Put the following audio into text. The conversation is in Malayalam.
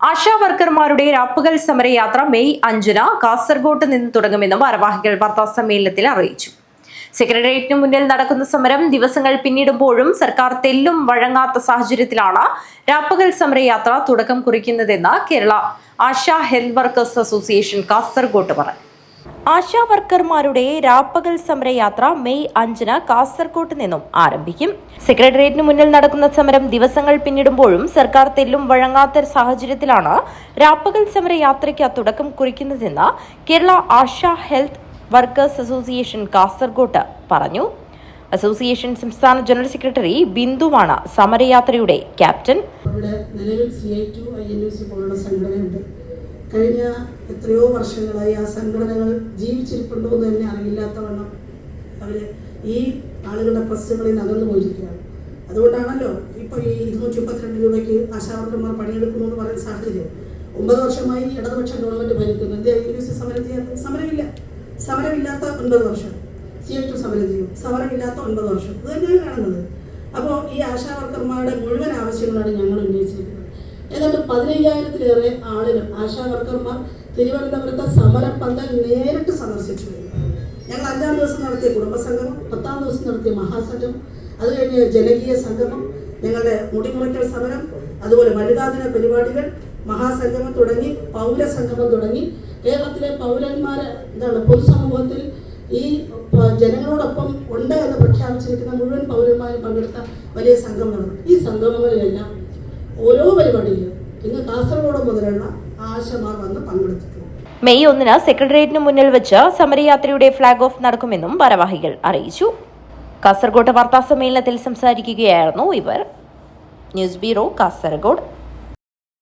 ആശാ വർക്കർമാരുടെ രാപ്പകൽ സമരയാത്ര മെയ് അഞ്ചിന് കാസർഗോട്ട് നിന്ന് തുടങ്ങുമെന്നും ഭാരവാഹികൾ വാർത്താ സമ്മേളനത്തിൽ അറിയിച്ചു. സെക്രട്ടേറിയറ്റിന് മുന്നിൽ നടക്കുന്ന സമരം ദിവസങ്ങൾ പിന്നിടുമ്പോഴും സർക്കാർ തെല്ലും വഴങ്ങാത്ത സാഹചര്യത്തിലാണ് രാപ്പകൽ സമരയാത്ര തുടക്കം കുറിക്കുന്നതെന്ന് Kerala Asha health workers association കാസർഗോട്ട് പറഞ്ഞു ആശാ വർക്കർമാരുടെ രാപ്പകൽ സമരയാത്ര മെയ് അഞ്ചിന് കാസർകോട്ട് നിന്നും ആരംഭിക്കും. സെക്രട്ടേറിയറ്റിന് മുന്നിൽ നടക്കുന്ന സമരം ദിവസങ്ങൾ പിന്നിടുമ്പോഴും സർക്കാർ തെല്ലും വഴങ്ങാത്ത സാഹചര്യത്തിലാണ് രാപ്പകൽ സമരയാത്രയ്ക്ക് തുടക്കം കുറിക്കുന്നതെന്ന് Kerala Asha health workers association കാസർകോട്ട് പറഞ്ഞു. അസോസിയേഷൻ സംസ്ഥാന ജനറൽ സെക്രട്ടറി ബിന്ദുവാണ് സമരയാത്രയുടെ ക്യാപ്റ്റൻ. കഴിഞ്ഞ എത്രയോ വർഷങ്ങളായി ആ സംഘടനകൾ ജീവിച്ചിരിപ്പുണ്ടോ എന്ന് തന്നെ അറിയില്ലാത്തവണ്ണം അവർ ഈ ആളുകളുടെ പ്രശ്നങ്ങളിൽ നിന്ന് അകന്നു പോയിരിക്കുകയാണ്. അതുകൊണ്ടാണല്ലോ ഇപ്പോൾ ഈ ഇരുന്നൂറ്റി മുപ്പത്തിരണ്ട് രൂപയ്ക്ക് ആശാവർക്കന്മാർ എന്ന് പറയുന്ന സാഹചര്യം. ഒമ്പത് വർഷമായി ഇടതുപക്ഷ ഗവൺമെന്റ് ഭരിക്കുന്നു. എന്ത് സമരം സമരമില്ല. സമരമില്ലാത്ത ഒൻപത് വർഷം. സി എച്ച് സമരം ചെയ്യും. സമരമില്ലാത്ത ഒൻപത് വർഷം. ഇത് തന്നെയാണ് കാണുന്നത്. അപ്പോൾ ഈ ആശാവർക്കന്മാരുടെ മുഴുവൻ ആവശ്യങ്ങളാണ് ഞങ്ങൾ ഉന്നയിച്ചിരിക്കുന്നത്. ഏതാണ്ട് പതിനയ്യായിരത്തിലേറെ ആളുകൾ ആശാ വർക്കർമാർ തിരുവനന്തപുരത്തെ സമരപ്പന്തൽ നേരിട്ട് സന്ദർശിച്ചു ഞങ്ങൾ അഞ്ചാം ദിവസം നടത്തിയ കുടുംബസംഗമം പത്താം ദിവസം നടത്തിയ മഹാസംഗമം അത് കഴിഞ്ഞ് ജനകീയ സംഗമം ഞങ്ങളുടെ മുടിമുറിക്കൽ സമരം അതുപോലെ വനിതാദിന പരിപാടികൾ മഹാസംഗമം തുടങ്ങി പൗരസംഗമം തുടങ്ങി. കേരളത്തിലെ പൗരന്മാർ എന്താണ് പൊതുസമൂഹത്തിൽ ഈ ജനങ്ങളോടൊപ്പം ഉണ്ട് എന്ന് പ്രഖ്യാപിച്ചിരിക്കുന്ന മുഴുവൻ പൗരന്മാരും പങ്കെടുത്ത വലിയ സംഗമം നടന്നു ഈ സംഗമങ്ങളിലെല്ലാം ഓരോ പരിപാടിയിലും ഇന്ന് കാസർഗോഡ് മുതലുള്ള ആശമാർ വന്ന് പങ്കെടുത്തിട്ടുണ്ട്. മെയ് ഒന്നിന് സെക്രട്ടേറിയറ്റിന് മുന്നിൽ വെച്ച് സമരയാത്രയുടെ ഫ്ളാഗ് ഓഫ് നടക്കുമെന്നും ഭാരവാഹികൾ അറിയിച്ചു. കാസർഗോഡ് വാർത്താ സമ്മേളനത്തിൽ സംസാരിക്കുകയായിരുന്നു ഇവർ. News bureau Kasaragod.